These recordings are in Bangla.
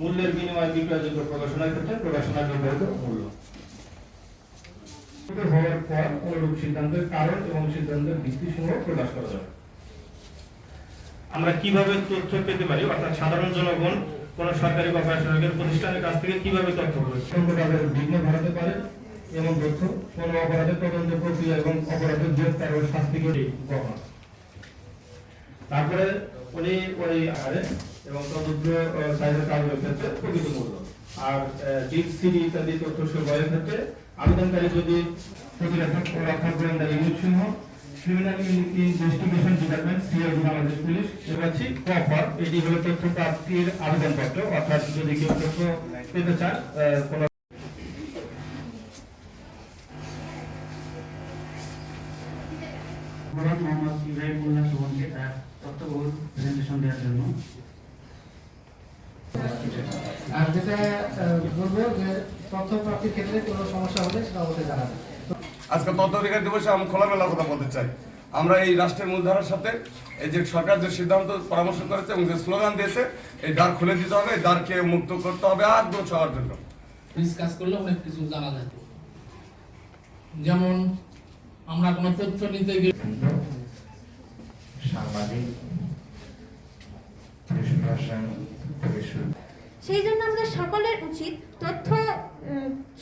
মূল্যের বিনিময়ে প্রকাশনার মূল্য। হওয়ার পর সিদ্ধান্তের কারণ এবং সিদ্ধান্তের ভিত্তি সমূহ প্রকাশ করা যাবে। আমরা কীভাবে তথ্য পেতে পারি? অর্থাৎ সাধারণ জনগণ কোন সরকারি বা বেসরকারি প্রতিষ্ঠানের কাছ থেকে কীভাবে তথ্য পাবে তাদের বিঘ্ন ঘটাতে পারে এমন তথ্য, কোন অপরাধের তদন্ত প্রক্রিয়া এবং অপরাধের গ্রেফতার ও শাস্তিকে তারপরে উনি ওই আরে এবং তদন্ত সাইজের কাজের ক্ষেত্রে প্রকৃত মূল্য আর ডিপ সিডি ইত্যাদি তথ্য সংগ্রহের ক্ষেত্রে আবেদনকারী যদি প্রতিরক্ষা রক্ষা গোয়েন্দা ইউনিট সমূহ criminal investigation department Bangladesh police এবার কফর এটি হলো তথ্য প্রাপ্তির আবেদনপত্র অর্থাৎ যদি কেউ তথ্য পেতে চান কোনো মোহাম্মদ ইব্রাহিমুল্লাহ সুমনকে তার তথ্যবহুল প্রেজেন্টেশন দেওয়ার জন্য। আর যেটা বলব যে তথ্য প্রাপ্তির ক্ষেত্রে কোনো সমস্যা হলে সেটা আমাদের জানাবেন। আজকে তথ্য অধিকার দিবসে আমি খোলামেলা কথা বলতে চাই। আমরা এই রাষ্ট্রের মূলধারার সাথে এই যে সরকার যে সিদ্ধান্ত পরামর্শ করেছে এবং যে স্লোগান দিয়েছে এই দ্বার খুলে দিতে হবে এই দ্বারকে মুক্ত করতে হবে একদম সবার জন্য। ডিসকাস করলে অনেক কিছু জানা যেত যেমন আমরা কোনো তথ্য নিতে গিয়ে সাংবাদিক সেই জন্য আমাদের সকলের উচিত তথ্য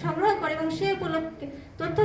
সংগ্রহ করে এবং সে উপলক্ষে তথ্য